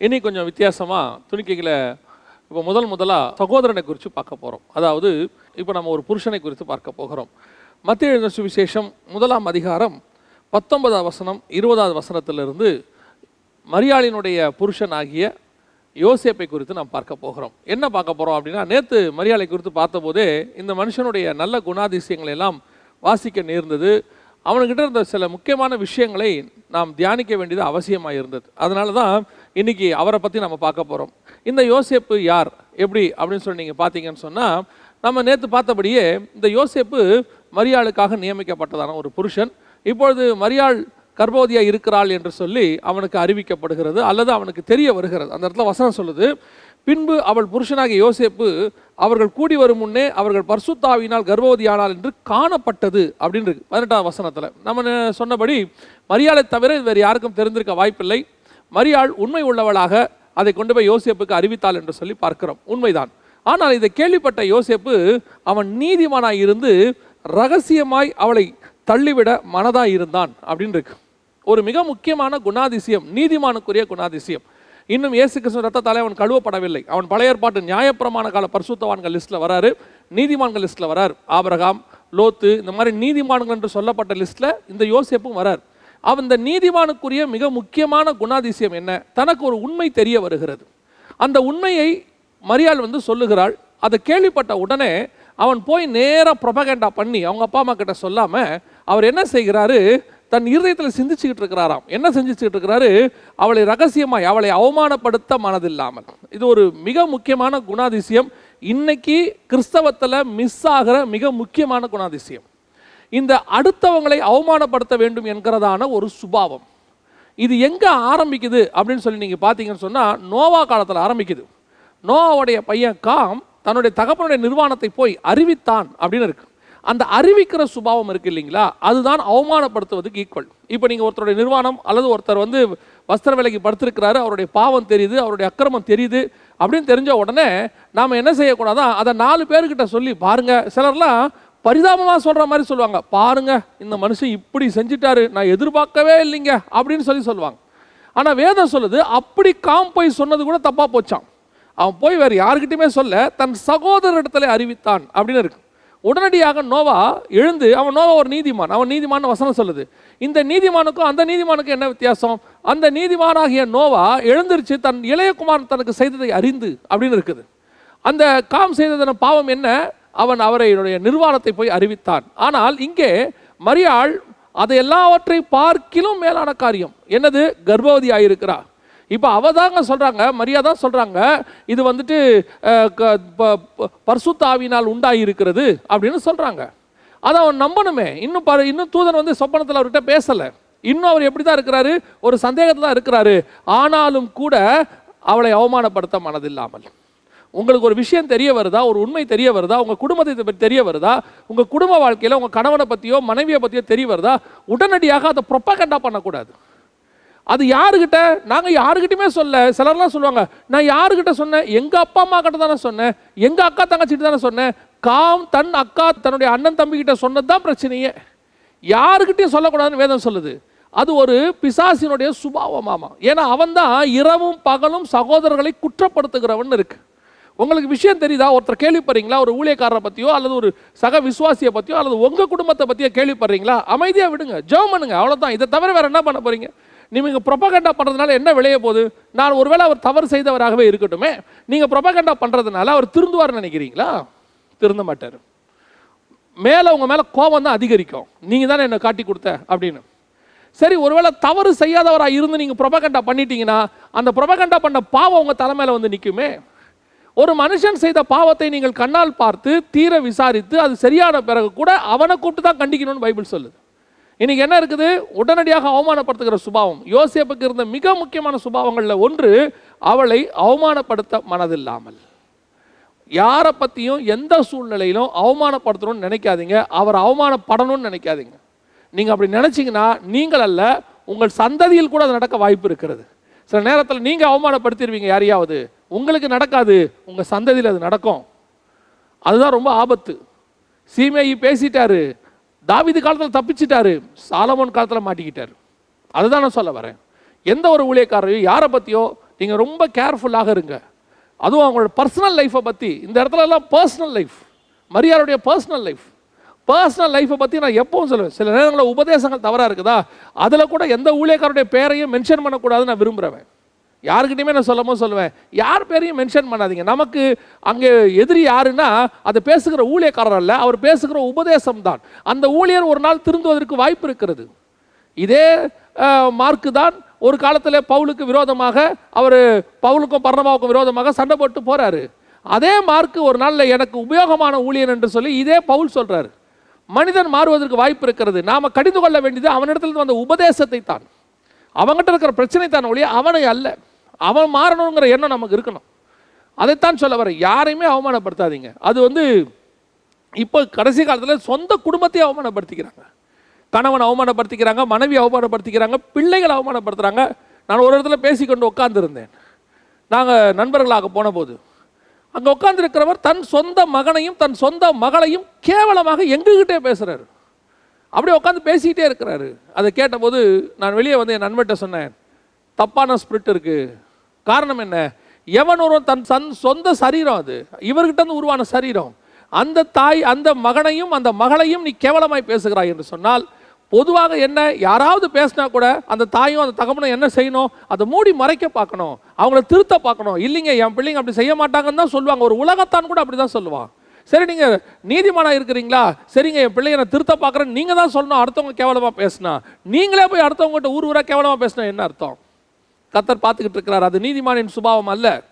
இன்னைக்கு கொஞ்சம் வித்தியாசமாக துணிக்கைகளை இப்போ முதல் முதலாக சகோதரனை குறித்து பார்க்க போகிறோம் அதாவது இப்போ நம்ம ஒரு புருஷனை குறித்து பார்க்க போகிறோம். மத்திய எழுந்த சுவிசேஷம் முதலாம் அதிகாரம் பத்தொன்பதாவது வசனம் இருபதாவது வசனத்திலிருந்து மரியாளினுடைய புருஷன் ஆகிய யோசேப்பை குறித்து நாம் பார்க்க போகிறோம். என்ன பார்க்க போகிறோம் அப்படின்னா நேற்று மரியாதை குறித்து பார்த்தபோதே இந்த மனுஷனுடைய நல்ல குணாதிசயங்களை எல்லாம் வாசிக்க நேர்ந்தது. அவனுக்கிட்ட இருந்த சில முக்கியமான விஷயங்களை நாம் தியானிக்க வேண்டியது அவசியமாக இருந்தது அதனால தான் இன்னைக்கு அவரை பற்றி நம்ம பார்க்க போகிறோம் இந்த யோசேப்பு யார்? எப்படி? அப்படின்னு சொல்லி நீங்கள் பார்த்தீங்கன்னு சொன்னால் நம்ம நேற்று பார்த்தபடியே இந்த யோசேப்பு மரியாளுக்காக நியமிக்கப்பட்டதான ஒரு புருஷன். இப்பொழுது மரியாள் கர்ப்பவதியாக இருக்கிறாள் என்று சொல்லி அவனுக்கு அறிவிக்கப்படுகிறது அல்லது அவனுக்கு தெரிய வருகிறது. அந்த இடத்துல வசனம் சொல்லுது பின்பு அவள் புருஷனாகிய யோசேப்பு அவர்கள் கூடி வரும் முன்னே அவர்கள் பர்சுத்தாவினால் கர்ப்பவதியானாள் என்று காணப்பட்டது. அப்படின்னு இருக்கு. பதினெட்டாம் வசனத்தில். நம்ம சொன்னபடி மரியாளை தவிர வேறு யாருக்கும் தெரிந்திருக்க வாய்ப்பில்லை. மரியாள் உண்மை உள்ளவளாக அதை கொண்டு போய் யோசேப்புக்கு அறிவித்தாள் என்று சொல்லி பார்க்கிறோம். உண்மைதான். ஆனால் இதை கேள்விப்பட்ட யோசேப்பு அவன் நீதிமானாய் இருந்து ரகசியமாய் அவளை தள்ளிவிட மனதாய் இருந்தான் அப்படின்னு இருக்கு ஒரு மிக முக்கியமான குணாதிசயம் நீதிமானுக்குரிய குணாதிசயம். இன்னும் இயேசு கிருஷ்ண ரத்தத்தாலே அவன் கழுவப்படவில்லை. அவன் பழைய ஏற்பாட்டு நியாயப்பிரமாண கால பரிசுத்தவான்கள் லிஸ்ட்டில் வராரு. நீதிமான்கள் லிஸ்ட்டில் வரார். ஆபரகாம் லோத்து இந்த மாதிரி நீதிமான்கள் என்று சொல்லப்பட்ட லிஸ்ட்டில் இந்த யோசேப்பும் வரார். அவன் நீதிமானுக்குரிய மிக முக்கியமான குணாதிசயம் என்ன? தனக்கு ஒரு உண்மை தெரிய வருகிறது. அந்த உண்மையை மரியாள் வந்து சொல்லுகிறாள். அதை கேள்விப்பட்ட உடனே அவன் போய் நேராக ப்ரொபகேண்டா பண்ணி அவங்க அப்பா அம்மா கிட்ட சொல்லாமல் அவர் என்ன செய்கிறாரு? தன் இருதயத்தில் சிந்திச்சுக்கிட்டு இருக்கிறாராம். என்ன செஞ்சுச்சுக்கிட்டு இருக்கிறாரு? அவளை ரகசியமாய் அவளை அவமானப்படுத்த மனதில்லாமல். இது ஒரு மிக முக்கியமான குணாதிசயம். இன்னைக்கு கிறிஸ்தவத்தில் மிஸ் ஆகிற மிக முக்கியமான குணாதிசயம். இந்த அடுத்தவங்களை அவமானப்படுத்த வேண்டும் என்கிறதான ஒரு சுபாவம். இது எங்கே ஆரம்பிக்குது அப்படின்னு சொல்லி நீங்கள் பார்த்தீங்கன்னு சொன்னால் நோவா காலத்தில் ஆரம்பிக்குது. நோவாவுடைய பையன் காம் தன்னுடைய தகப்பனுடைய நிர்வாணத்தை போய் அறிவித்தான் அப்படின்னு இருக்கு. அந்த அறிவிக்கிற சுபாவம் இருக்கு இல்லைங்களா? அதுதான் அவமானப்படுத்துவதுக்கு ஈக்குவல் இப்போ நீங்கள் ஒருத்தருடைய நிர்வாணம் அல்லது ஒருத்தர் வந்து வஸ்திர வேலைக்கு படுத்திருக்கிறாரு அவருடைய பாவம் தெரியுது அவருடைய அக்கிரமம் தெரியுது அப்படின்னு தெரிஞ்ச உடனே நாம் என்ன செய்யக்கூடாதான் அதை நாலு பேர்கிட்ட சொல்லி பாருங்கள் சிலர்லாம் பரிதாபமாக சொல்கிற மாதிரி சொல்லுவாங்க. பாருங்க இந்த மனுஷன் இப்படி செஞ்சிட்டாரு நான் எதிர்பார்க்கவே இல்லைங்க அப்படின்னு சொல்லி சொல்லுவாங்க. ஆனால் வேதம் சொல்லுது அப்படி காம் போய் சொன்னது கூட தப்பாக போச்சான் அவன் போய் வேற யாருக்கிட்டையுமே சொல்ல தன் சகோதரிடத்துல அறிவித்தான் அப்படின்னு இருக்கு. உடனடியாக நோவா எழுந்து அவன் நோவா ஒரு நீதிமான் அவன் நீதிமான வசனம் சொல்லுது. இந்த நீதிமானுக்கும் அந்த நீதிமானுக்கும் என்ன வித்தியாசம்? அந்த நீதிமானாகிய நோவா எழுந்திருச்சு தன் இளையகுமாரன் தனக்கு செய்ததை அறிந்து அப்படின்னு இருக்குது. அந்த காம் செய்ததன பாவம் என்ன? அவன் அவரையுடைய நிர்வாணத்தை போய் அறிவித்தான். ஆனால் இங்கே மரியாள் அதை எல்லாவற்றை பார்க்கிலும் மேலான காரியம். என்னது? கர்ப்பவதி ஆயிருக்கிறா இப்போ அவ தாங்க சொல்றாங்க மரியா தான் சொல்றாங்க இது வந்துட்டு பர்சுத்தாவினால் உண்டாகியிருக்கிறது உண்டாயிருக்கிறது அப்படின்னு சொல்றாங்க. அதை அவன் நம்பணுமே. இன்னும் ப இன்னும் தூதன் வந்து சொப்பனத்தில் அவர்கிட்ட பேசலை. இன்னும் அவர் எப்படி தான் இருக்கிறாரு? ஒரு சந்தேகத்தில் தான் இருக்கிறாரு. ஆனாலும் கூட அவளை அவமானப்படுத்த மனதில்லாமல். உங்களுக்கு ஒரு விஷயம் தெரிய வருதா? ஒரு உண்மை தெரிய வருதா? உங்கள் குடும்பத்தை பற்றி தெரிய வருதா? உங்கள் குடும்ப வாழ்க்கையில் உங்கள் கணவனை பற்றியோ மனைவியை பற்றியோ தெரிய வருதா? உடனடியாக அதை ப்ரொப்பகண்டா பண்ணக்கூடாது. அது யாருக்கிட்ட நாங்கள் யாருக்கிட்டையுமே சொல்ல. சிலர்லாம் சொல்லுவாங்க நான் யாருக்கிட்ட சொன்னேன்? எங்கள் அப்பா அம்மா கிட்ட தானே சொன்னேன்? எங்கள் அக்கா தங்கச்சிட்டு தானே சொன்னேன்? காம் தன் அக்கா தன்னுடைய அண்ணன் தம்பிக்கிட்ட சொன்னது தான் பிரச்சனையே. யாருக்கிட்டையும் சொல்லக்கூடாதுன்னு வேதம் சொல்லுது. அது ஒரு பிசாசினுடைய சுபாவமாமா. ஏன்னா அவன் தான் இரவும் பகலும் சகோதரர்களை குற்றப்படுத்துகிறவன் இருக்குது உங்களுக்கு விஷயம் தெரியுதா? ஒருத்தர் கேள்விப்படுறீங்களா? ஒரு ஊழியக்காரரை பற்றியோ அல்லது ஒரு சக விசுவாசியை பற்றியோ அல்லது உங்கள் குடும்பத்தை பற்றியோ கேள்விப்படுறீங்களா? அமைதியாக விடுங்க. ஜெபம் பண்ணுங்க அவ்வளோதான் இதை தவிர வேறு என்ன பண்ண போறீங்க? நீங்க ப்ரொபகண்டா பண்றதுனால என்ன விளைய போகுது? நான் ஒருவேளை அவர் தவறு செய்தவராகவே இருக்கட்டுமே. நீங்க ப்ரொபகண்டா பண்றதுனால அவர் திருந்துவார்னு நினைக்கிறீங்களா? திருந்த மாட்டார். மேலே உங்க மேலே கோபம் தான் அதிகரிக்கும். நீங்க தானே என்ன காட்டி கொடுத்த? அப்படின்னு. சரி ஒருவேளை தவறு செய்யாதவராக இருந்து நீங்க ப்ரொபகண்டா பண்ணிட்டீங்கன்னா அந்த ப்ரொபகண்டா பண்ண பாவம் உங்க தலைமையில வந்து நிற்குமே ஒரு மனுஷன் செய்த பாவத்தை நீங்கள் கண்ணால் பார்த்து தீர விசாரித்து அது சரியான பிறகு கூட அவனை கூப்பிட்டு தான் கண்டிக்கணும்னு பைபிள் சொல்லுது. இன்னைக்கு என்ன இருக்குது? உடனடியாக அவமானப்படுத்துகிற சுபாவம். யோசேப்புக்கு இருந்த மிக முக்கியமான சுபாவங்களில் ஒன்று அவளை அவமானப்படுத்த மனதில்லாமல். யாரை பற்றியும் எந்த சூழ்நிலையிலும் அவமானப்படுத்தணும்னு நினைக்காதீங்க. அவர் அவமானப்படணும்னு நினைக்காதீங்க. நீங்கள் அப்படி நினச்சிங்கன்னா நீங்கள் அல்ல உங்கள் சந்ததியில் கூட அது நடக்க வாய்ப்பு இருக்கிறது. சில நேரத்தில் நீங்கள் அவமானப்படுத்திடுவீங்க யாரையாவது. உங்களுக்கு நடக்காது உங்கள் சந்ததியில் அது நடக்கும். அதுதான் ரொம்ப ஆபத்து. சீமையை பேசிட்டாரு தாவிது காலத்தில் தப்பிச்சிட்டாரு சாலமோன் காலத்தில் மாட்டிக்கிட்டாரு. அதுதான் நான் சொல்ல வரேன். எந்த ஒரு ஊழியக்காரரையும் யாரை பற்றியோ நீங்கள் ரொம்ப கேர்ஃபுல்லாக இருங்க. அதுவும் அவங்களோட பர்சனல் லைஃப்பை பற்றி இந்த இடத்துல எல்லாம் பர்சனல் லைஃப் மரியாளுடைய பர்சனல் லைஃப் பர்சனல் லைஃப்பை பற்றி நான் எப்பவும் சொல்லுவேன். சில நேரங்களில் உபதேசங்கள் தவறாக இருக்குதா? அதில் கூட எந்த ஊழியக்காரருடைய பேரையும் மென்ஷன் பண்ணக்கூடாதுன்னு நான் விரும்புகிறேன் யாருக்கிட்டையுமே நான் சொல்லமோ சொல்லுவேன் யார் பேரையும் மென்ஷன் பண்ணாதீங்க. நமக்கு அங்கே எதிரி யாருன்னா அதை பேசுகிற ஊழியக்காரர் அல்ல அவர் பேசுகிற உபதேசம் தான். அந்த ஊழியர் ஒரு நாள் திருந்துவதற்கு வாய்ப்பு இருக்கிறது. இதே மார்க்கு தான் ஒரு காலத்தில் பவுலுக்கு விரோதமாக அவர் பவுலுக்கும் பர்ணமாவுக்கும் விரோதமாக சண்டை போட்டு போகிறாரு அதே மார்க்கு ஒரு நாளில் எனக்கு உபயோகமான ஊழியன் என்று சொல்லி இதே பவுல் சொல்கிறாரு மனிதன் மாறுவதற்கு வாய்ப்பு இருக்கிறது. நாம கடிந்து கொள்ள வேண்டியது அவனிடத்தில் வந்த உபதேசத்தை தான் அவங்ககிட்ட இருக்கிற பிரச்சனை தான் ஒழிய அவனை அல்ல. அவன் மாறணுங்கிற எண்ணம் நமக்கு இருக்கணும். அதைத்தான் சொல்ல வரேன் யாரையுமே அவமானப்படுத்தாதீங்க. அது வந்து இப்போ கடைசி காலத்தில் சொந்த குடும்பத்தையே அவமானப்படுத்திக்கிறாங்க. கணவன் அவமானப்படுத்திக்கிறாங்க மனைவி அவமானப்படுத்திக்கிறாங்க பிள்ளைகள் அவமானப்படுத்துகிறாங்க நான் ஒரு இடத்துல பேசிக்கொண்டு உட்காந்துருந்தேன் நாங்கள் நண்பர்களாக போன போது அங்கே உட்காந்துருக்கிறவர் தன் சொந்த மகனையும் தன் சொந்த மகளையும் கேவலமாக எங்ககிட்டே பேசுகிறாரு அப்படியே உட்காந்து பேசிக்கிட்டே இருக்கிறாரு. அதை கேட்டபோது நான் வெளியே வந்து என் நண்பர்கிட்ட சொன்னேன் தப்பான ஸ்பிரிட் இருக்குது காரணம் என்ன? எவன் ஒருவன் தன் சன் சொந்த சரீரம் அது. இவர்கிட்ட இருந்து உருவான சரீரம். அந்த தாய் அந்த மகனையும் அந்த மகளையும் நீ கேவலமாய் பேசுகிறாய் என்று சொன்னால் பொதுவாக என்ன? யாராவது பேசினா கூட அந்த தாயும் அந்த தகப்பனும் என்ன செய்யணும்? அதை மூடி மறைக்க பார்க்கணும். அவங்கள திருத்த பார்க்கணும். இல்லைங்க என் பிள்ளைங்க அப்படி செய்ய மாட்டாங்கன்னு தான் சொல்லுவாங்க. ஒரு உலகத்தான் கூட அப்படி தான் சொல்லுவான். சரி நீங்கள் நீதிமானாக இருக்கிறீங்களா? சரிங்க என் பிள்ளைய நான் திருத்த பார்க்குறேன் நீங்கள் தான் சொல்லணும். அடுத்தவங்க கேவலமாக பேசினா. நீங்களே போய் அடுத்தவங்ககிட்ட ஊர் ஊராக கேவலமாக பேசினா என்ன அர்த்தம்? கத்தர் பார்த்துக்கிட்டு இருக்கிறார். அது நீதிமானின் சுபாவம் அல்ல.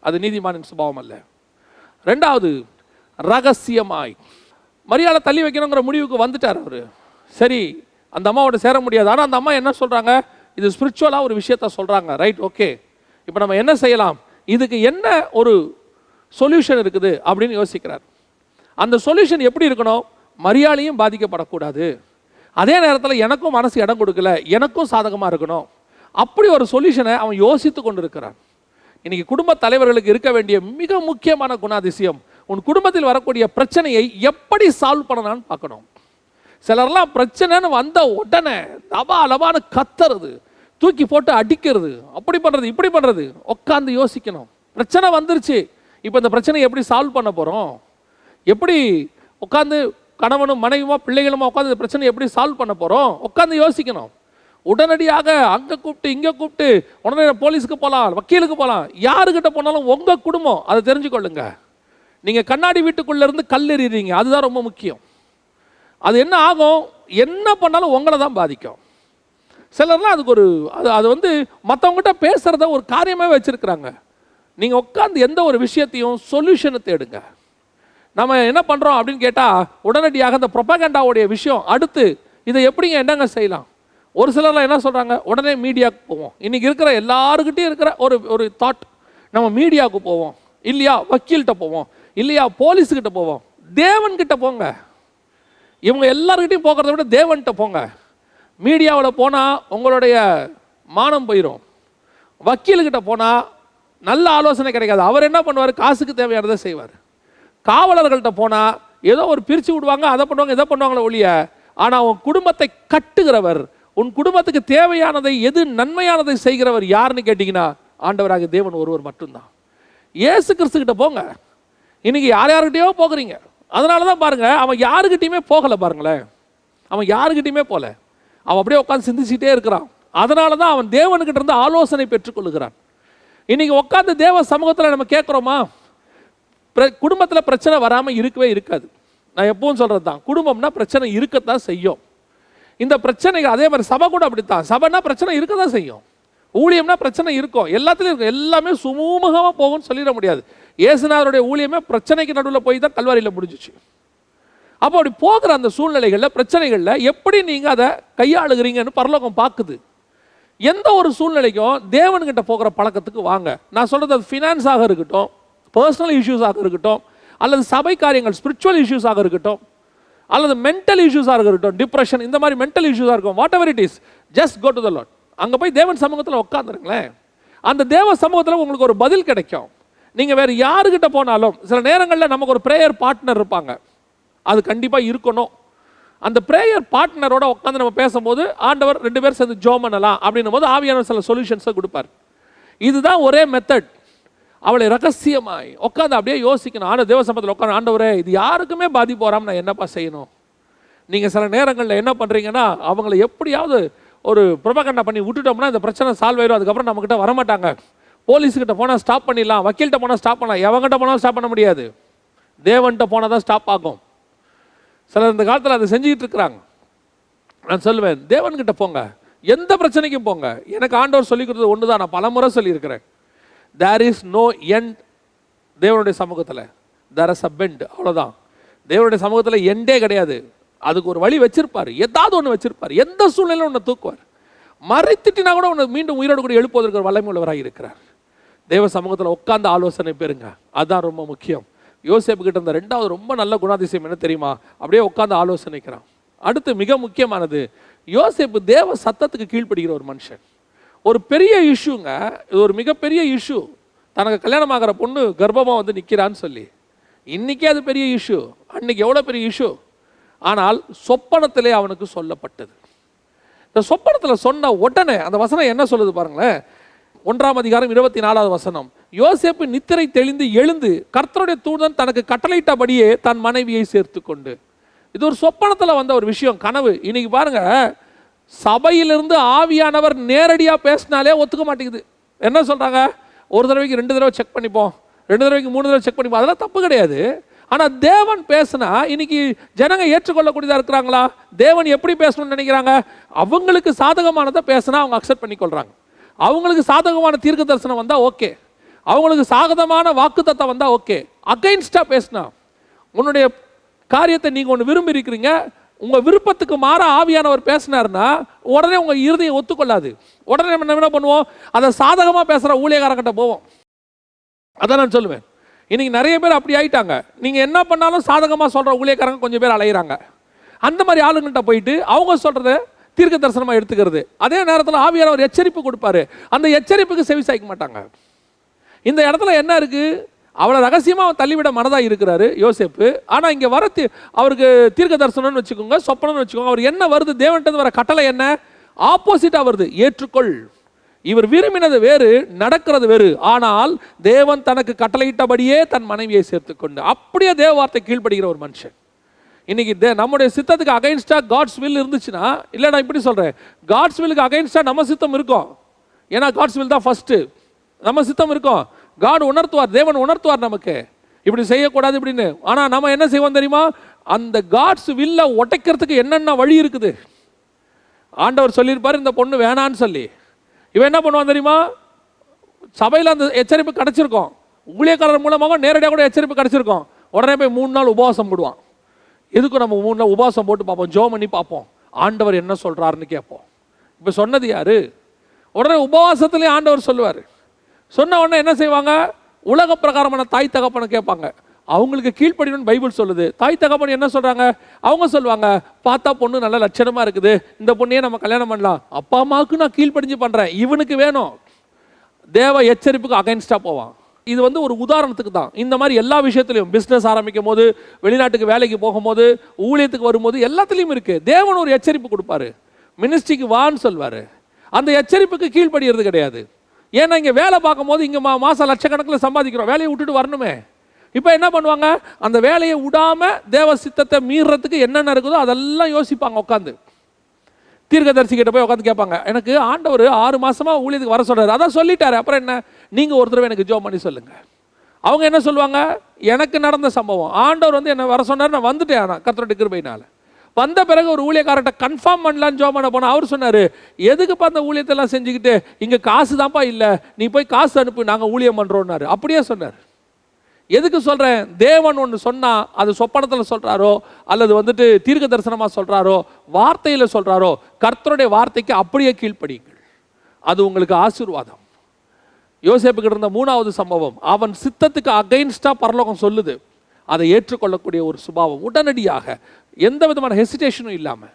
அது நீதிமானின் சுபாவம் அல்ல. ரெண்டாவது ரகசியமாய். மரியாதை தள்ளி வைக்கணுங்கிற முடிவுக்கு வந்துட்டார் அவர். சரி அந்த அம்மாவோட சேர முடியாது. ஆனால் அந்த அம்மா என்ன சொல்கிறாங்க இது ஸ்பிரிச்சுவலாக ஒரு விஷயத்த சொல்கிறாங்க ரைட் ஓகே இப்போ நம்ம என்ன செய்யலாம்? இதுக்கு என்ன ஒரு சொல்யூஷன் இருக்குது அப்படின்னு யோசிக்கிறார். அந்த சொல்யூஷன் எப்படி இருக்கணும்? மரியாதையும் பாதிக்கப்படக்கூடாது. அதே நேரத்தில் எனக்கும் மனசு இடம் கொடுக்கல. எனக்கும் சாதகமாக இருக்கணும். அப்படி ஒரு சொல்யூஷனை அவன் யோசித்து கொண்டிருக்கிறான். இன்னைக்கு குடும்ப தலைவர்களுக்கு இருக்க வேண்டிய மிக முக்கியமான குணாதிசயம் உன் குடும்பத்தில் வரக்கூடிய பிரச்சனையை எப்படி சால்வ் பண்ணலாம்னு பார்க்கணும். சிலர்லாம் பிரச்சனைன்னு வந்த உடனே லபா லபான்னு கத்துறது தூக்கி போட்டு அடிக்கிறது அப்படி பண்ணுறது இப்படி பண்ணுறது உட்காந்து யோசிக்கணும். பிரச்சனை வந்துருச்சு இப்போ இந்த பிரச்சனையை எப்படி சால்வ் பண்ண போகிறோம் எப்படி உட்காந்து கணவனும் மனைவியுமா பிள்ளைகளுமா உட்காந்து இந்த பிரச்சனையை எப்படி சால்வ் பண்ண போகிறோம் உட்காந்து யோசிக்கணும். உடனடியாக அங்கே கூப்பிட்டு இங்கே கூப்பிட்டு உடனே போலீஸுக்கு போகலாம் வக்கீலுக்கு போகலாம் யாருக்கிட்ட போனாலும் உங்கள் குடும்பம் அதை தெரிஞ்சுக்கொள்ளுங்க. நீங்கள் கண்ணாடி வீட்டுக்குள்ளேருந்து கல் அதுதான் ரொம்ப முக்கியம். அது என்ன ஆகும்? என்ன பண்ணாலும் உங்களை தான் பாதிக்கும். சிலர்லாம் அதுக்கு ஒரு அது அது வந்து மற்றவங்ககிட்ட பேசுகிறத ஒரு காரியமாக வச்சுருக்கிறாங்க. நீங்கள் உட்காந்து எந்த ஒரு விஷயத்தையும் சொல்யூஷனை தேடுங்க. நம்ம என்ன பண்ணுறோம் அப்படின்னு கேட்டால் உடனடியாக அந்த ப்ரொபகண்டாவுடைய விஷயம் அடுத்து இதை எப்படிங்க என்னங்க செய்யலாம்? ஒரு சிலர்லாம் என்ன சொல்கிறாங்க உடனே மீடியாவுக்கு போவோம். இன்றைக்கி இருக்கிற எல்லாருக்கிட்டையும் இருக்கிற ஒரு ஒரு தாட் நம்ம மீடியாவுக்கு போவோம். இல்லையா? வக்கீல்கிட்ட போவோம். இல்லையா? போலீஸுக்கிட்ட போவோம். தேவன்கிட்ட போங்க. இவங்க எல்லாருக்கிட்டையும் போகிறத விட தேவன்கிட்ட போங்க. மீடியாவில் போனால் உங்களுடைய மானம் போயிடும் வக்கீலுக்கிட்ட போனால் நல்ல ஆலோசனை கிடைக்காது. அவர் என்ன பண்ணுவார்? காசுக்கு தேவையானதை செய்வார். காவலர்கள்ட்ட போனால் ஏதோ ஒரு பிரித்து விடுவாங்க அதை பண்ணுவாங்க இதை பண்ணுவாங்களே ஒழிய ஆனால் உன் குடும்பத்தை கட்டுகிறவர் உன் குடும்பத்துக்கு தேவையானதை எது நன்மையானதை செய்கிறவர் யாருன்னு கேட்டிங்கன்னா ஆண்டவராக தேவன் ஒருவர் மட்டும்தான். ஏசு கிறிஸ்துக்கிட்ட போங்க. இன்னைக்கு யார் யாருக்கிட்டேயோ போகிறீங்க. அதனால தான் பாருங்கள் அவன் யாருக்கிட்டையுமே போகலை பாருங்களேன். அவன் யாருக்கிட்டையுமே போகல அவன் அப்படியே உட்காந்து சிந்திச்சுட்டே இருக்கிறான். அதனால தான் அவன் தேவனுக்கிட்ட இருந்து ஆலோசனை பெற்றுக்கொள்ளுகிறான். இன்னைக்கு உட்காந்து தேவ சமூகத்தில் நம்ம கேட்குறோமா குடும்பத்தில் பிரச்சனை வராமல் இருக்கவே இருக்காது. நான் எப்பவும் சொல்கிறது தான் குடும்பம்னா பிரச்சனை இருக்கத்தான் செய்யும். இந்த பிரச்சனைகள் அதே மாதிரி சபை கூட அப்படித்தான். சபைனா பிரச்சனை இருக்க தான் செய்யும். ஊழியம்னா பிரச்சனை இருக்கும். எல்லாத்துலேயும் இருக்கும். எல்லாமே சுமூகமாக போகும்னு சொல்லிட முடியாது. இயேசுநாதருடைய ஊழியமே பிரச்சனைக்கு நடுவில் போய் தான் கல்வாரியில் முடிஞ்சிச்சு. அப்போ அப்படி போகிற அந்த சூழ்நிலைகளில் பிரச்சனைகளில் எப்படி நீங்கள் அதை கையாளுகிறீங்கன்னு பரலோகம் பார்க்குது. எந்த ஒரு சூழ்நிலைக்கும் தேவன்கிட்ட போகிற பழக்கத்துக்கு வாங்க. நான் சொல்கிறது அது ஃபினான்ஸாக இருக்கட்டும் பர்சனல் இஷ்யூஸாக இருக்கட்டும் அல்லது சபை காரியங்கள் ஸ்பிரிச்சுவல் இஷ்யூஸாக இருக்கட்டும் அல்லது மென்டல் இஷ்யூஸாக இருக்கட்டும் டிப்ரெஷன் இந்த மாதிரி மென்டல் இஷ்யூஸாக இருக்கும் whatever it is just go to the lot அங்கே போய் தேவன் சமூகத்தில் உட்காந்துருங்களேன் அந்த தேவ சமூகத்தில் உங்களுக்கு ஒரு பதில் கிடைக்கும். நீங்கள் வேறு யாருக்கிட்ட போனாலும் சில நேரங்களில் நமக்கு ஒரு ப்ரேயர் பார்ட்னர் இருப்பாங்க. அது கண்டிப்பாக இருக்கணும். அந்த ப்ரேயர் பார்ட்னரோட உட்காந்து நம்ம பேசும்போது ஆண்டவர் ரெண்டு பேர் சேர்ந்து ஜோ பண்ணலாம் அப்படின்னும் போது ஆவியான சில சொல்யூஷன்ஸை கொடுப்பார். இதுதான் ஒரே மெத்தட் அவளை ரகசியமாய் உட்காந்து அப்படியே யோசிக்கணும். ஆண்டு தேவ சம்பத்தில் உட்காந்து ஆண்டவரே இது யாருக்குமே பாதிப்பு வராமல் நான் என்னப்பா செய்யணும்? நீங்கள் சில நேரங்களில் என்ன பண்ணுறீங்கன்னா அவங்கள எப்படியாவது ஒரு புரபகண்டா பண்ணி விட்டுட்டோம்னா இந்த பிரச்சனை சால்வ் ஆயிடும் அதுக்கப்புறம் நம்மக்கிட்ட வரமாட்டாங்க. போலீஸ்கிட்ட போனால் ஸ்டாப் பண்ணிடலாம். வக்கீல்கிட்ட போனால் ஸ்டாப் பண்ணலாம். எவங்கிட்ட போனாலும் ஸ்டாப் பண்ண முடியாது. தேவன்கிட்ட போனால் தான் ஸ்டாப் ஆகும். சிலர் இந்த காலத்தில் அதை செஞ்சுக்கிட்டு இருக்கிறாங்க. நான் சொல்லுவேன் தேவன்கிட்ட போங்க. எந்த பிரச்சனைக்கும் போங்க. எனக்கு ஆண்டவர் சொல்லிக் கொடுத்தது ஒன்று தான் நான் பலமுறை சொல்லியிருக்கிறேன். தேர் இஸ் நோ எண்ட் தேவனுடைய சமூகத்தில். தேர் அஸ் அ பெண்ட் அவ்வளோதான் தேவனுடைய சமூகத்தில் எண்டே கிடையாது. அதுக்கு ஒரு வழி வச்சிருப்பார். ஏதாவது ஒன்று வச்சிருப்பார். எந்த சூழ்நிலையும் ஒன்று தூக்குவார். மறைத்துட்டினா கூட உன்னை மீண்டும் உயிரோடு கூட எழுப்புவதற்கு ஒரு வல்லமை உள்ளவராக இருக்கிறார். தேவ சமூகத்தில் உட்காந்து ஆலோசனை பெறுங்க. அதுதான் ரொம்ப முக்கியம். யோசேப்பு கிட்ட இருந்த ரெண்டாவது ரொம்ப நல்ல குணாதிசயம் என்ன தெரியுமா? அப்படியே உட்காந்து ஆலோசனைக்கிறான். அடுத்து மிக முக்கியமானது யோசேப்பு தேவ சத்தத்துக்கு கீழ்ப்படுகிற ஒரு மனுஷன். ஒரு பெரிய இஷ்யூங்க. இது ஒரு மிகப்பெரிய இஷ்யூ. தனக்கு கல்யாணம் ஆகிற பொண்ணு கர்ப்பமாக வந்து நிற்கிறான்னு சொல்லி. இன்னைக்கே அது பெரிய இஷ்யூ. அன்றைக்கி எவ்வளோ பெரிய இஷ்யூ? ஆனால் சொப்பனத்திலே அவனுக்கு சொல்லப்பட்டது. இந்த சொப்பனத்தில் சொன்ன உடனே அந்த வசனம் என்ன சொல்லுது பாருங்களேன். ஒன்றாம் அதிகாரம் இருபத்தி நாலாவது வசனம். யோசேப்பு நித்திரை தெளிந்து எழுந்து கர்த்தருடைய தூதன் தனக்கு கட்டளையிட்டபடியே தன் மனைவியை சேர்த்து கொண்டு இது ஒரு சொப்பனத்தில் வந்த ஒரு விஷயம். கனவு. இன்னைக்கு பாருங்கள் சபையிலிருந்து ஆவியானவர் நேரடியாக பேசினாலே ஒத்துக்க மாட்டேங்குது. என்ன சொல்கிறாங்க ஒரு தடவைக்கு ரெண்டு தடவை செக் பண்ணிப்போம். ரெண்டு தடவைக்கு மூணு தடவை செக் பண்ணிப்போம். அதெல்லாம் தப்பு கிடையாது. ஆனால் தேவன் பேசுனா இன்னைக்கு ஜனங்க ஏற்றுக்கொள்ளக்கூடியதாக இருக்கிறாங்களா? தேவன் எப்படி பேசணும்னு நினைக்கிறாங்க? அவங்களுக்கு சாதகமானதை பேசுனா அவங்க அக்செப்ட் பண்ணிக்கொள்கிறாங்க அவங்களுக்கு சாதகமான தீர்க்க தரிசனம் வந்தால் ஓகே அவங்களுக்கு சாதகமான வாக்குத்தத்தம் வந்தால் ஓகே அகைன்ஸ்டாக பேசினா. உன்னுடைய காரியத்தை நீங்கள் ஒன்று விரும்பி இருக்கிறீங்க உங்கள் விருப்பத்துக்கு மாற ஆவியானவர் பேசினாருன்னா உடனே உங்கள் இறுதியை ஒத்துக்கொள்ளாது. உடனே நம்ம என்ன பண்ணுவோம்? அதை சாதகமாக பேசுகிற ஊழியக்காரங்கிட்ட போவோம். அதான் நான் சொல்லுவேன். இன்றைக்கி நிறைய பேர் அப்படி ஆயிட்டாங்க. நீங்கள் என்ன பண்ணாலும் சாதகமாக சொல்கிற ஊழியக்காரங்க கொஞ்சம் பேர் அலையிறாங்க. அந்த மாதிரி ஆளுங்கள்ட்ட போயிட்டு அவங்க சொல்கிறத தீர்க்க தரிசனமாக எடுத்துக்கிறது. அதே நேரத்தில் ஆவியானவர் எச்சரிப்பு கொடுப்பாரு. அந்த எச்சரிப்புக்கு செவி சாய்க்க மாட்டாங்க. இந்த இடத்துல என்ன இருக்குது அவளை ரகசியமாக அவன் தள்ளிவிட மனதாக இருக்கிறாரு யோசேப்பு. ஆனால் இங்கே வர தி- அவருக்கு தீர்க்க தரிசனம்னு வச்சுக்கோங்க சொப்பனம்னு வச்சுக்கோங்க. அவர் என்ன வருது? தேவன்கிட்ட வர கட்டளை என்ன? ஆப்போசிட்டாக வருது. ஏற்றுக்கொள். இவர் விரும்பினது வேறு நடக்கிறது வேறு. ஆனால் தேவன் தனக்கு கட்டளையிட்டபடியே தன் மனைவியை சேர்த்துக்கொண்டு அப்படியே தேவ வார்த்தை கீழ்ப்படுகிற ஒரு மனுஷன். இன்னைக்கு தே நம்முடைய சித்தத்துக்கு அகைன்ஸ்டாக காட்ஸ் வில் இருந்துச்சுன்னா இல்லை நான் இப்படி சொல்கிறேன் காட்ஸ் வில்லுக்கு அகைன்ஸ்டாக நம்ம சித்தம் இருக்கும். ஏன்னா காட்ஸ் வில் தான் ஃபஸ்ட்டு நம்ம சித்தம் இருக்கும். காடு உணர்த்துவார் தேவன் உணர்த்துவார் நமக்கு. இப்படி செய்யக்கூடாது இப்படின்னு. ஆனால் நம்ம என்ன செய்வோம் தெரியுமா? அந்த காட்ஸ் வில்ல உடைக்கிறதுக்கு என்னென்ன வழி இருக்குது? ஆண்டவர் சொல்லியிருப்பார் இந்த பொண்ணு வேணான்னு சொல்லி. இவன் என்ன பண்ணுவான் தெரியுமா? சபையில் அந்த எச்சரிப்பு கிடச்சிருக்கோம். ஊழியக்காரர் மூலமாக நேரடியாக கூட எச்சரிப்பு கிடச்சிருக்கோம். உடனே போய் மூணு நாள் உபவாசம் போடுவான். எதுக்கும் நம்ம மூணு நாள் உபவாசம் போட்டு பார்ப்போம்? ஜோ பண்ணி பார்ப்போம். ஆண்டவர் என்ன சொல்கிறாருன்னு கேட்போம். இப்போ சொன்னது யார்? உடனே உபவாசத்துலேயே ஆண்டவர் சொல்லுவார். சொன்ன உடனே என்ன செய்வாங்க? உலக பிரகாரமான தாய் தகப்பனை கேட்பாங்க. அவங்களுக்கு கீழ்ப்படியணும்னு பைபிள் சொல்லுது. தாய் தகப்பன் என்ன சொல்கிறாங்க அவங்க சொல்லுவாங்க பார்த்தா பொண்ணு நல்ல லட்சணமாக இருக்குது. இந்த பொண்ணையே நம்ம கல்யாணம் பண்ணலாம். அப்பா அம்மாவுக்கு நான் கீழ்ப்படிஞ்சு பண்ணுறேன் இவனுக்கு வேணும். தேவ எச்சரிப்புக்கு அகைன்ஸ்டாக போவான். இது வந்து ஒரு உதாரணத்துக்கு தான். இந்த மாதிரி எல்லா விஷயத்துலையும் பிஸ்னஸ் ஆரம்பிக்கும் போது வெளிநாட்டுக்கு வேலைக்கு போகும்போது ஊழியத்துக்கு வரும்போது எல்லாத்துலேயும் இருக்குது தேவன் ஒரு எச்சரிப்பு கொடுப்பாரு. மினிஸ்ட்ரிக்கு வான்னு சொல்வார். அந்த எச்சரிப்புக்கு கீழ்ப்படுகிறது கிடையாது. ஏன்னா இங்கே வேலை பார்க்கும் போது இங்கே மா மாதம் லட்சக்கணக்கில் சம்பாதிக்கிறோம். வேலையை விட்டுட்டு வரணுமே. இப்போ என்ன பண்ணுவாங்க? அந்த வேலையை விடாமல் தேவ சித்தத்தை மீறுறதுக்கு என்னென்ன இருக்குதோ அதெல்லாம் யோசிப்பாங்க உட்காந்து. தீர்க்கதரிசி கிட்ட போய் உட்காந்து கேட்பாங்க. எனக்கு ஆண்டவர் ஆறு மாதமாக ஊழியத்துக்கு வர சொல்கிறார் அதான் சொல்லிட்டாரு. அப்புறம் என்ன? நீங்கள் ஒரு தடவை எனக்கு ஜோ பண்ணி சொல்லுங்கள் அவங்க என்ன சொல்லுவாங்க? எனக்கு நடந்த சம்பவம். ஆண்டவர் வந்து என்ன வர சொன்னார். நான் வந்துட்டேன் ஆனால் கத்தரோட கிருபையினால. வந்த பிறகு ஒரு ஊழியக்காரர்கிட்ட கன்ஃபார்ம் பண்ணலான்னு ஜோம் பண்ண போனால் அவர் சொன்னார் எதுக்குப்பா அந்த ஊழியத்தெல்லாம் செஞ்சுக்கிட்டு? இங்கே காசு தான்ப்பா இல்லை. நீ போய் காசு அனுப்பு நாங்கள் ஊழியம் பண்ணுறோன்னாரு அப்படியே சொன்னார். எதுக்கு சொல்கிறேன் தேவன் ஒன்று சொன்னால் அது சொப்பனத்தில் சொல்கிறாரோ அல்லது வந்துட்டு தீர்க்க தரிசனமாக சொல்கிறாரோ வார்த்தையில் சொல்கிறாரோ கர்த்தருடைய வார்த்தைக்கு அப்படியே கீழ்ப்படியுங்கள். அது உங்களுக்கு ஆசீர்வாதம். யோசேப்புக்கு இருந்த மூணாவது சம்பவம் அவன் சித்தத்துக்கு அகைன்ஸ்டாக பரலோகம் சொல்லுது. அதை ஏற்றுக்கொள்ளக்கூடிய ஒரு சுபாவம் உடனடியாக எந்த விதமான ஹெசிடேஷனும் இல்லாமல்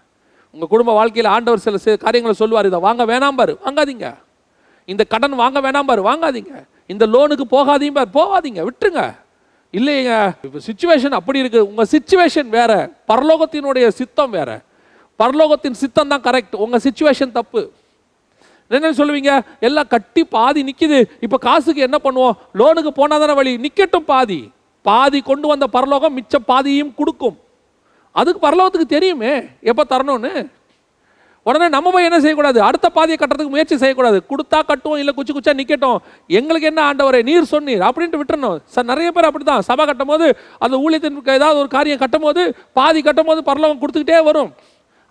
உங்கள் குடும்ப வாழ்க்கையில் ஆண்டவர் சில சில காரியங்களை சொல்லுவார் இதை வாங்க வேணாம் பாரு வாங்காதீங்க. இந்த கடன் வாங்க வேணாம் பாரு வாங்காதீங்க. இந்த லோனுக்கு போகாதீங்க பாரு போகாதீங்க விட்டுருங்க. இல்லைங்க இப்போ சுச்சுவேஷன் அப்படி இருக்குது உங்கள் சுச்சுவேஷன் வேறு. பரலோகத்தினுடைய சித்தம் வேறு. பரலோகத்தின் சித்தம் தான் கரெக்ட் உங்கள் சுச்சுவேஷன் தப்பு. என்ன சொல்லுவீங்க? எல்லாம் கட்டி பாதி நிற்கிது இப்போ காசுக்கு என்ன பண்ணுவோம்? லோனுக்கு போனா தானே வழி? நிற்கட்டும் பாதி. பாதி கொண்டு வந்த பரலோகம் மிச்ச பாதியும் கொடுக்கும். அதுக்கு பரலோகத்துக்கு தெரியுமே எப்போ தரணும்னு? உடனே நம்ம போய் என்ன செய்யக்கூடாது? அடுத்த பாதியை கட்டுறதுக்கு முயற்சி செய்யக்கூடாது. கொடுத்தா கட்டுவோம் இல்லை குச்சி குச்சா நிற்கட்டும் எங்களுக்கு என்ன ஆண்டவரே நீர் சொன்னீர் அப்படின்ட்டு விட்டுறணும். சார் நிறைய பேர் அப்படிதான் சபை கட்டும் போது அந்த ஊழியத்தின் ஏதாவது ஒரு காரியம் கட்டும் போது பாதி கட்டும் போது பரலோகம் கொடுத்துக்கிட்டே வரும்.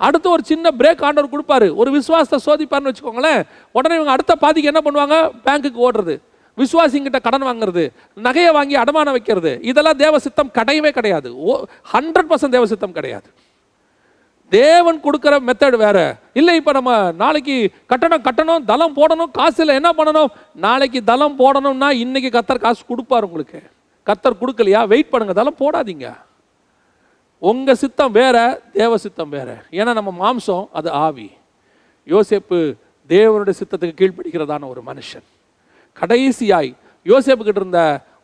அடுத்து ஒரு சின்ன பிரேக் ஆண்டவர் கொடுப்பாரு. ஒரு விசுவாசத்தை சோதிப்பார்னு வச்சுக்கோங்களேன். உடனே இவங்க அடுத்த பாதிக்கு என்ன பண்ணுவாங்க? பேங்க்குக்கு ஓடுறது. விசுவாசிங்கிட்ட கடன் வாங்குறது நகையை வாங்கி அடமானம் வைக்கிறது இதெல்லாம் தேவ சித்தம் கிடையவே கிடையாது. ஓ ஹண்ட்ரட் பர்சன்ட் தேவ சித்தம் கிடையாது. தேவன் கொடுக்குற மெத்தட் வேற. இல்லை இப்போ நம்ம நாளைக்கு கட்டணம் கட்டணும் தளம் போடணும் காசு இல்லை என்ன பண்ணணும்? நாளைக்கு தளம் போடணும்னா இன்னைக்கு கத்தர் காசு கொடுப்பார் உங்களுக்கு. கத்தர் கொடுக்கலையா? வெயிட் பண்ணுங்க தளம் போடாதீங்க. உங்கள் சித்தம் வேற தேவ சித்தம் வேற. ஏன்னா நம்ம மாம்சம் அது ஆவி. யோசேப்பு தேவனுடைய சித்தத்துக்கு கீழ்ப்பிடிக்கிறதான ஒரு மனுஷன். கடைசியாய் யோசேப்பு கிட்ட இருந்த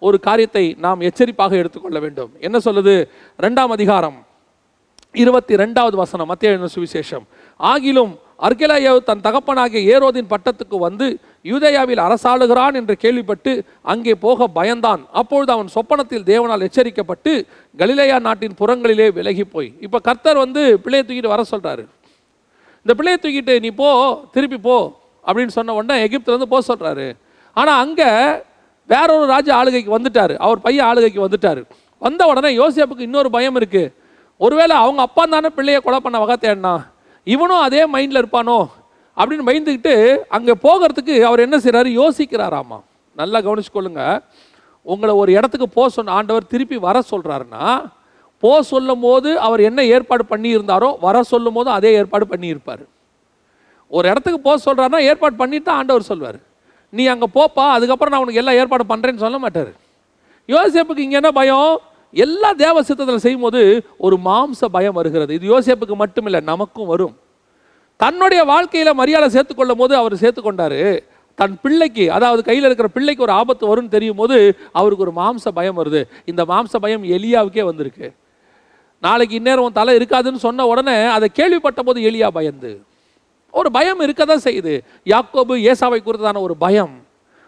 ஒரு காரியத்தை நாம் எச்சரிப்பாக எடுத்துக்கொள்ள வேண்டும். என்ன சொல்லுது? ரெண்டாம் அதிகாரம் இருபத்தி ரெண்டாவது வசனம் மத்திய சுவிசேஷம். ஆகிலும் அர்கெலாயாவு தன் தகப்பனாகிய ஏரோதின் பட்டத்துக்கு வந்து யூதேயாவில் அரசாளுகிறான் என்று கேள்விப்பட்டு அங்கே போக பயந்தான். அப்பொழுது அவன் சொப்பனத்தில் தேவனால் எச்சரிக்கப்பட்டு கலிலேயா நாட்டின் புறங்களிலே விலகி போய் இப்போ கர்த்தர் வந்து பிள்ளையை தூக்கிட்டு வர சொல்கிறாரு இந்த பிள்ளையை தூக்கிட்டு நீ போ திருப்பி போ அப்படின்னு சொன்ன உடனே எகிப்துலேருந்து போக சொல்கிறாரு ஆனால் அங்கே வேற ஒரு ராஜா ஆளுகைக்கு வந்துட்டார். அவர் பையன் ஆளுகைக்கு வந்துட்டார். வந்த உடனே யோசியப்புக்கு இன்னொரு பயம் இருக்குது ஒருவேளை அவங்க அப்பா தானே பிள்ளையை கொலை பண்ண வகை தேடினா? இவனும் அதே மைண்டில் இருப்பானோ? அப்படின்னு பயந்துக்கிட்டு அங்கே போகிறதுக்கு அவர் என்ன செய்கிறாரு யோசிக்கிறாராமா. நல்லா கவனிச்சுக்கொள்ளுங்க. உங்களை ஒரு இடத்துக்கு போக சொன்ன ஆண்டவர் திருப்பி வர சொல்கிறாருன்னா போ சொல்லும் போது அவர் என்ன ஏற்பாடு பண்ணியிருந்தாரோ வர சொல்லும் போதும் அதே ஏற்பாடு பண்ணியிருப்பார். ஒரு இடத்துக்கு போக சொல்கிறாருன்னா ஏற்பாடு பண்ணிட்டு தான் ஆண்டவர் சொல்வார். நீ அங்கே போப்பா அதுக்கப்புறம் நான் உனக்கு எல்லா ஏற்பாடு பண்ணுறேன்னு சொல்ல மாட்டார். யோசேப்புக்கு இங்கே என்ன பயம்? எல்லா தேவ சித்தத்தில் செய்யும்போது ஒரு மாம்ச பயம் வருகிறது. இது யோசேப்புக்கு மட்டுமில்லை நமக்கும் வரும். தன்னுடைய வாழ்க்கையில் மரியாதை சேர்த்துக்கொள்ளும் போது அவர் சேர்த்துக்கொண்டாரு தன் பிள்ளைக்கு அதாவது கையில் இருக்கிற பிள்ளைக்கு ஒரு ஆபத்து வரும்னு தெரியும் போது அவருக்கு ஒரு மாம்ச பயம் வருது. இந்த மாம்ச பயம் எலியாவுக்கே வந்திருக்கு. நாளைக்கு இந்நேரம் தலை இருக்காதுன்னு சொன்ன உடனே அதை கேள்விப்பட்ட போது எலியா பயந்து. ஒரு பயம் இருக்க தான் செய்யுது. யாக்கோபு ஏசாவை குறித்ததான ஒரு பயம்.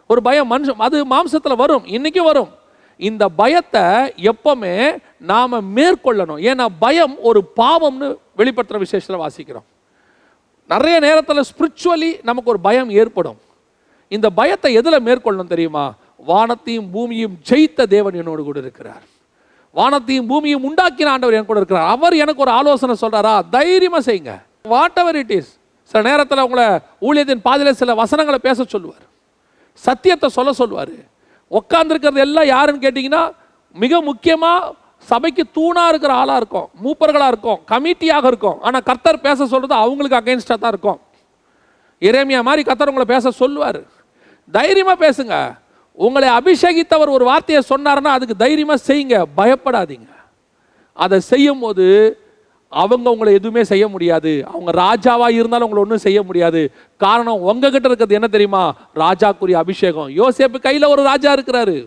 ஒரு பயம் மனுஷன் அது மாம்சத்தில் வரும். இன்னைக்கும் வரும். இந்த பயத்தை எப்பவுமே நாம் மேற்கொள்ளணும். ஏன்னா பயம் ஒரு பாவம்னு வெளிப்படுத்துகிற விசேஷத்தில் வாசிக்கிறோம். நிறைய நேரத்தில் ஸ்பிரிச்சுவலி நமக்கு ஒரு பயம் ஏற்படும். இந்த பயத்தை எதில் மேற்கொள்ளணும் தெரியுமா? வானத்தையும் பூமியும் ஜெயித்த தேவன் என்னோடு கூட இருக்கிறார். வானத்தையும் பூமியும் உண்டாக்கின ஆண்டவர் என் கூட இருக்கிறார். அவர் எனக்கு ஒரு ஆலோசனை சொல்கிறாரா தைரியமாக செய்யுங்க. வாட் எவர் இட் இஸ் சில நேரத்தில் உங்களை ஊழியத்தின் பாதையில் சில வசனங்களை பேச சொல்லுவார். சத்தியத்தை சொல்ல சொல்லுவார். உட்காந்துருக்கிறது எல்லாம் யாருன்னு கேட்டிங்கன்னா மிக முக்கியமாக சபைக்கு தூணாக இருக்கிற ஆளாக இருக்கும் மூப்பர்களாக இருக்கும் கமிட்டியாக இருக்கும். ஆனால் கர்த்தர் பேச சொல்கிறது அவங்களுக்கு அகெயின்ஸ்டாக தான் இருக்கும். இறைமையா மாதிரி கர்த்தர் உங்களை பேச சொல்லுவார். தைரியமாக பேசுங்க. உங்களை அபிஷேகித்தவர் ஒரு வார்த்தையை சொன்னார்னா அதுக்கு தைரியமாக செய்யுங்க பயப்படாதீங்க. அதை செய்யும் போது அவங்க உங்களை எதுவுமே செய்ய முடியாது. அவங்க ராஜாவாக இருந்தாலும் உங்களை ஒன்றும் செய்ய முடியாது. காரணம் உங்ககிட்ட இருக்கிறது என்ன தெரியுமா? ராஜாக்குரிய அபிஷேகம். யோசேப்பு கையில் ஒரு ராஜா இருக்கிறாரு.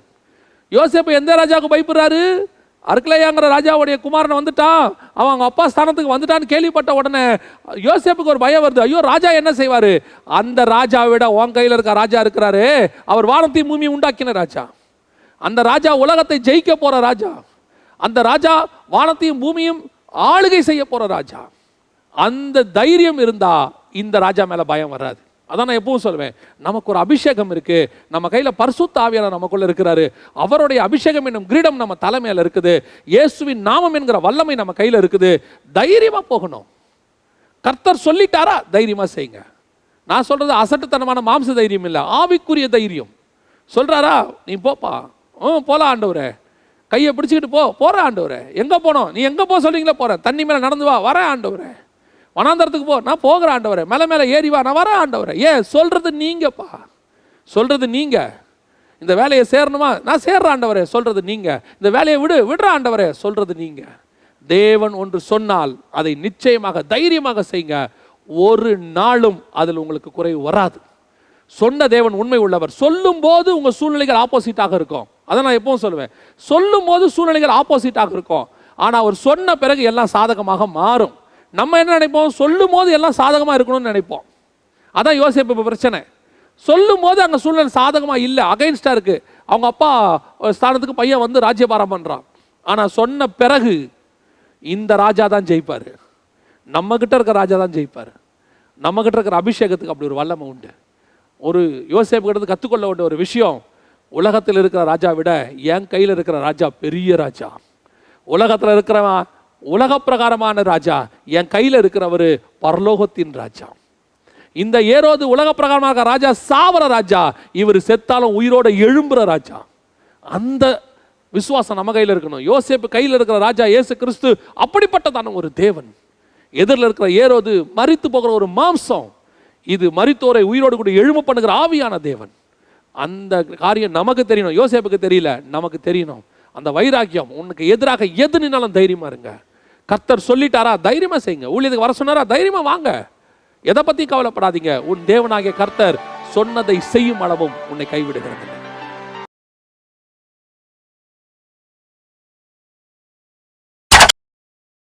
யோசேப்பு எந்த ராஜாவுக்கு பயப்படுறாரு? அருக்கலையாங்கிற ராஜாவுடைய குமாரன் வந்துட்டான். அவன் அவங்க அப்பா ஸ்தானத்துக்கு வந்துட்டான்னு கேள்விப்பட்ட உடனே யோசேப்புக்கு ஒரு பயம் வருது. ஐயோ ராஜா என்ன செய்வாரு? அந்த ராஜாவை விட உன் கையில் இருக்க ராஜா இருக்கிறாரு. அவர் வானத்தையும் பூமி உண்டாக்கின ராஜா. அந்த ராஜா உலகத்தை ஜெயிக்க போகிற ராஜா. அந்த ராஜா வானத்தையும் பூமியும் ஆளுகை செய்ய போகிற ராஜா. அந்த தைரியம் இருந்தால் இந்த ராஜா மேலே பயம் வராது. அதான் நான் எப்பவும் சொல்லுவேன். நமக்கு ஒரு அபிஷேகம் இருக்கு. நம்ம கையில் பரிசுத்த ஆவியானவர் நமக்குள்ள இருக்கிறாரு. அவருடைய அபிஷேகம் என்னும் கிரீடம் நம்ம தலைமையில் இருக்குது. இயேசுவின் நாமம் என்கிற வல்லமை நம்ம கையில் இருக்குது. தைரியமாக போகணும். கர்த்தர் சொல்லிட்டாரா? தைரியமாக செய்யுங்க. நான் சொல்றது அசட்டுத்தனமான மாம்ச தைரியம் இல்லை. ஆவிக்குரிய தைரியம். சொல்றாரா? நீ போப்பா. ம் போலாம் ஆண்டவரே. கையை பிடிச்சிக்கிட்டு போ போகிற ஆண்டவரே. எங்கே போனோம்? நீ எங்கே போக சொல்கிறீங்களோ போகிறேன் தண்ணி மேலே நடந்து வா வரேன் ஆண்டவரே. வனாந்தரத்துக்கு போ நான் போகிற ஆண்டவரே. மேலே மேலே ஏறி வா நான் வரேன் ஆண்டவரே. ஏன் சொல்கிறது நீங்கப்பா. சொல்கிறது நீங்கள் இந்த வேலையை சேரணுமா? நான் சேர்ற ஆண்டவரே சொல்கிறது நீங்கள் இந்த வேலையை விடு விடுற ஆண்டவரே சொல்கிறது நீங்கள் தேவன் ஒன்று சொன்னால் அதை நிச்சயமாக தைரியமாக செய்யுங்க. ஒரு நாளும் அதில் உங்களுக்கு குறைவு வராது. சொன்ன தேவன் உண்மை உள்ளவர். சொல்லும் போது சூழ்நிலைகள் ஆப்போசிட்டாக இருக்கும். அதை நான் எப்பவும் சொல்லுவேன். சொல்லும் போது சூழ்நிலைகள் ஆப்போசிட்டாக இருக்கும். ஆனால் அவர் சொன்ன பிறகு எல்லாம் சாதகமாக மாறும். நம்ம என்ன நினைப்போம்? சொல்லும் போது எல்லாம் சாதகமாக இருக்கணும்னு நினைப்போம். அதான் யோசிப்பு இப்போ பிரச்சனை. சொல்லும் போது அங்கே சூழ்நிலை சாதகமாக இல்லை அகைன்ஸ்டாக இருக்குது அவங்க அப்பா ஒரு ஸ்தானத்துக்கு பையன் வந்து ராஜ்யபாரம் பண்ணுறான் ஆனால் சொன்ன பிறகு இந்த ராஜா தான் ஜெயிப்பார். நம்மக்கிட்ட இருக்கிற ராஜா தான் ஜெயிப்பார். நம்மக்கிட்ட இருக்கிற அபிஷேகத்துக்கு அப்படி ஒரு வல்லமை உண்டு. ஒரு யோசேப்பு கிட்ட கற்றுக்கொள்ள வேண்டிய ஒரு விஷயம் உலகத்தில் இருக்கிற ராஜா விட என் கையில் இருக்கிற ராஜா பெரிய ராஜா. உலகத்தில் இருக்கிறவன் உலக பிரகாரமான ராஜா என் கையில் இருக்கிறவர் பரலோகத்தின் ராஜா. இந்த ஏரோது உலக பிரகாரமாக இருக்கிற ராஜா சாவர ராஜா இவர் செத்தாலும் உயிரோட எழும்புற ராஜா. அந்த விசுவாசம் நம்ம கையில் இருக்கணும். யோசேப்பு கையில் இருக்கிற ராஜா இயேசு கிறிஸ்து அப்படிப்பட்டதான ஒரு தேவன். எதிரில் இருக்கிற ஏரோது மரித்து போகிற ஒரு மாம்சம். இது மரித்தோரை உயிரோடு கூட எழும்ப பண்ணுகிற ஆவியான தேவன். அந்த காரியம் நமக்கு தெரியணும் யோசேப்புக்கு தெரியல நமக்கு தெரியணும். அந்த வைராக்கியம் உனக்கு எதிராக எது நின்னாலும் தைரியமா இருங்க. கர்த்தர் சொல்லிட்டாரா தைரியமா செய்யுங்க. ஊழியத்துக்கு வர சொன்னாரா தைரியமா வாங்க. எதை பத்தி கவலைப்படாதீங்க. உன் தேவனாகிய கர்த்தர் சொன்னதை செய்யும் அளவும் உன்னை கைவிடுகிறது.